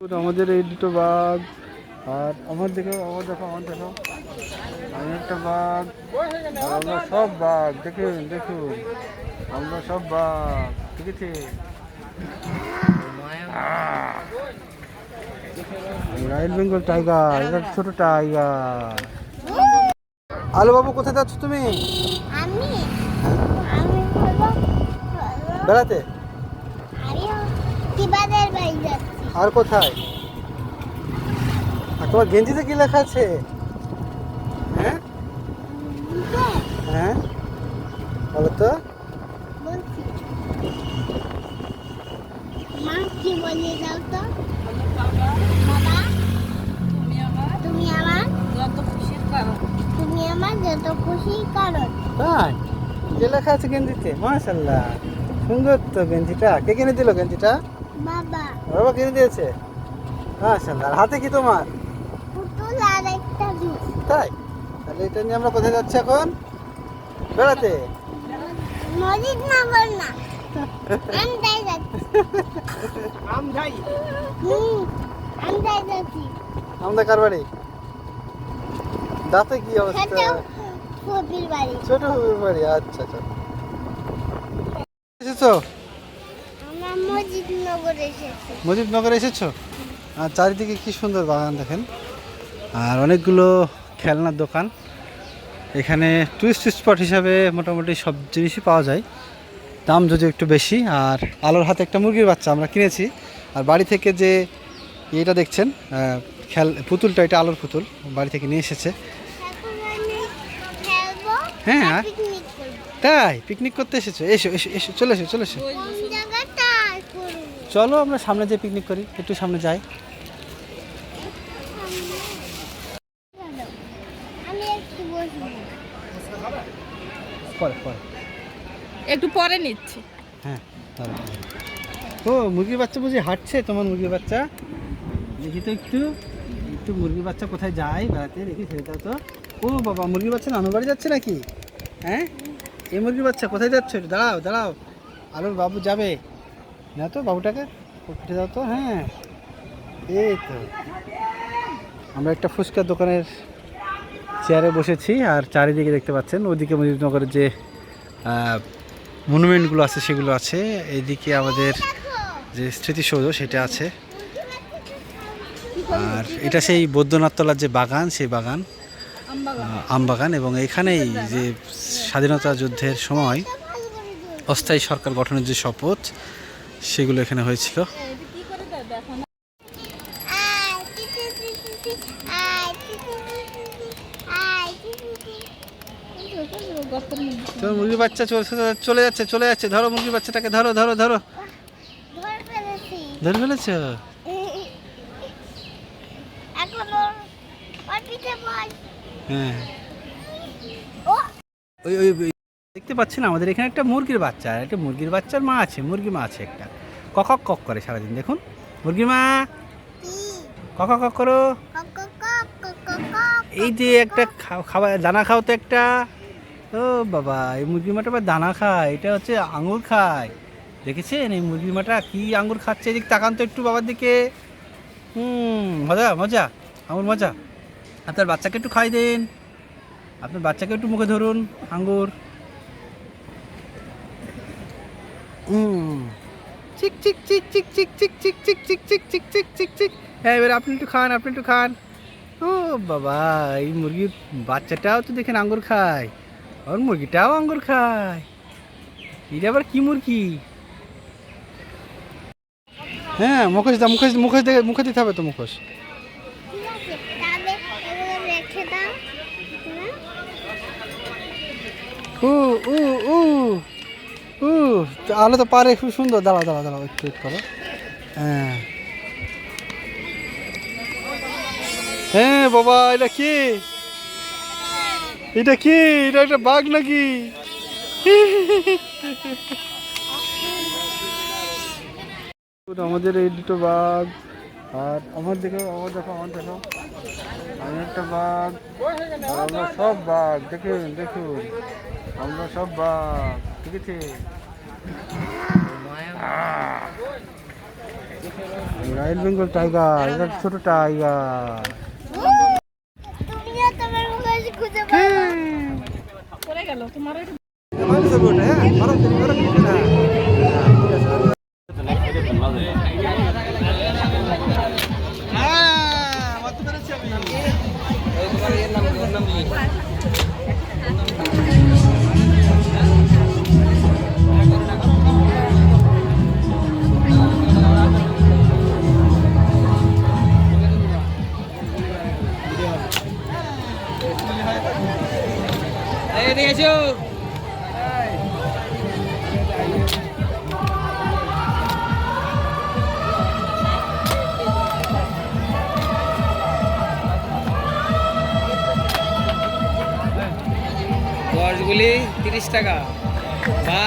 তো আমাদের এই দুটো বাঘ। আর আমার দেখো আমার দেখো আমার দেখো। আমি একটা বাঘ আর আমরা সব বাঘ। দেখুন দেখুন। আমরা সব বাঘ। ঠিক আছে রয়্যাল বেঙ্গল টাইগার এটা ছোট টাইগার। আলো বাবু কোথায় যাচ্ছ তুমি? আমি? আমি বেড়াতে বাড়ি যাচ্ছি? আর কোথায়? আর তোমার গেঞ্জিতে কি লেখা আছে? হ্যাঁ? হ্যাঁ? বলো তো। তাই? যে লেখা আছে গেঞ্জিতে সুন্দর তো গেঞ্জিটা। কে কিনে দিল গেঞ্জিটা? বাবা। বাবা কিনে দিয়েছে? মাশাল্লাহ আর হাতে কি তোমার? পুতুল আর একটা জুস তাই? তাহলে এটা নিয়ে আমরা কোথায় যাচ্ছি এখন? বেড়াতে? মজিদ না। বল না আমদাই যাচ্ছি আমদাই হুম আমদাই যাচ্ছি। আমাদের কার বাড়ি? দাঁতে কি অবস্থা? বাড়ি। ছোট হুবির বাড়ি আচ্ছা আচ্ছা। এসেছ আমরা মজিদ নগর এসেছি মুজিবনগর এসেছ। আর চারিদিকে কি সুন্দর বাগান দেখেন। আর অনেকগুলো খেলনার দোকান। এখানে টুরিস্ট স্পট হিসাবে মোটামুটি সব জিনিসই পাওয়া যায়। দাম যদি একটু বেশি আর আলোর হাতে একটা মুরগির বাচ্চা আমরা কিনেছি। আর বাড়ি থেকে যে এটা দেখছেন খেল পুতুলটা এটা আলোর পুতুল বাড়ি থেকে নিয়ে এসেছে। হ্যাঁ, তাই পিকনিক করতে এসেছ? এসো এসো এসো চলে এসো চলে এসো। চলো আমরা সামনে যে পিকনিক করি একটু সামনে যাই। একটু পরে পরে। একটু পরে নিচ্ছি। হ্যাঁ। ও মুরগির বাচ্চা বুঝি হাঁটছে তোমার মুরগির বাচ্চা? দেখি তো একটু একটু মুরগির বাচ্চা কোথায় যায়? বেড়াতে দেখি দাও তো। ও বাবা মুরগির বাচ্চা নানুর বাড়ি যাচ্ছে নাকি? হ্যাঁ? এই মুরগির বাচ্চা কোথায় যাচ্ছে? দাঁড়াও দাঁড়াও। আলোর বাবু যাবে। না তো বাবুটাকে? উঠে দাও তো হ্যাঁ। এই তো। আমরা একটা ফুচকার দোকানের চেয়ারে বসেছি আর চারিদিকে দেখতে পাচ্ছেন ওদিকে মুজিবনগরের যে মনুমেন্টগুলো আছে সেগুলো আছে। এইদিকে আমাদের যে স্মৃতিসৌধ সেটা আছে। আর এটা সেই বৈদ্যনাথতলার যে বাগান সেই বাগান আহ, আম বাগান এবং এখানেই যে স্বাধীনতা যুদ্ধের সময় অস্থায়ী সরকার গঠনের যে শপথ সেগুলো এখানে হয়েছিল। তো মুরগির বাচ্চা চলে যাচ্ছে চলে যাচ্ছে ধরো মুরগির বাচ্চাটাকে, ধরো ধরো ধরো। ধরে ফেলেছি? হ্যাঁ। ওই ওই দেখতে আমাদের এখানে একটা মুরগির বাচ্চা একটা মুরগির বাচ্চার মা আছে, মুরগি মা আছে একটা। কক কক করে সারাদিন, দেখুন। মুরগির মা, কক কক করো। এই যে একটা খাবার, দানা খাও তো একটা। ও বাবা, এই মুরগির মাটা আবার দানা খায়, এটা হচ্ছে আঙুর খায়। দেখেছেন এই মুরগির মাটা কি আঙুর খাচ্ছে? এদিক তাকান তো একটু বাবার দিকে। হুম, মজা মজা, আঙুর মজা। আপনার বাচ্চাকে একটু খাই দিন। আপনার বাচ্চাকে একটু মুখে ধরুন আঙ্গুর হুম। চিক চিক চিক চিক চিক চিক চিক চিক চিক চিক চিক চিক চিক চিক হ্যাঁ এবার আপনি একটু খান আপনি একটু খান ও বাবা এই মুরগির বাচ্চাটাও তো দেখেন আঙ্গুর খায় আর মুরগিটাও আঙ্গুর খায় এটা আবার কি মুরগি হ্যাঁ মুখোশ দাও মুখোশ মুখোশ দেখে মুখে দিতে হবে তো মুখোশ ঠিক আছে তাহলে আলো তো পারে খুব সুন্দর। দাঁড়াও দাঁড়াও একটু একটু করো। হ্যাঁ। হ্যাঁ বাবা, এটা কি? এটা কি? এটা একটা বাঘ নাকি? আমাদের এই দুটো বাঘ, আর আমার দেখো আমার দেখো আমার দেখো। আমি একটা বাঘ আমরা সব বাঘ। দেখুন দেখুন। আমরা সব বাঘ, ঠিক আছে? রয়্যাল বেঙ্গল টাইগার এটা ছোট টাইগার চলে গেল তোমার দশগুলি তিরিশ টাকা। বা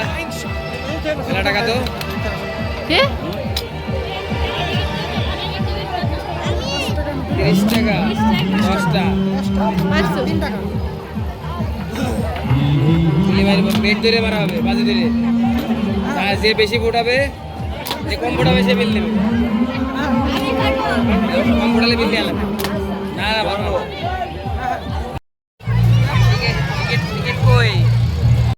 টাকা তো। তিরিশ টাকা। দশটা। পেট ধরে মারা হবে বাজে ধরে। আর যে বেশি ফোটাবে যে কম ফোটাবে সে বিল নেবে। কম ফোটালে বিল দিয়ে না না না।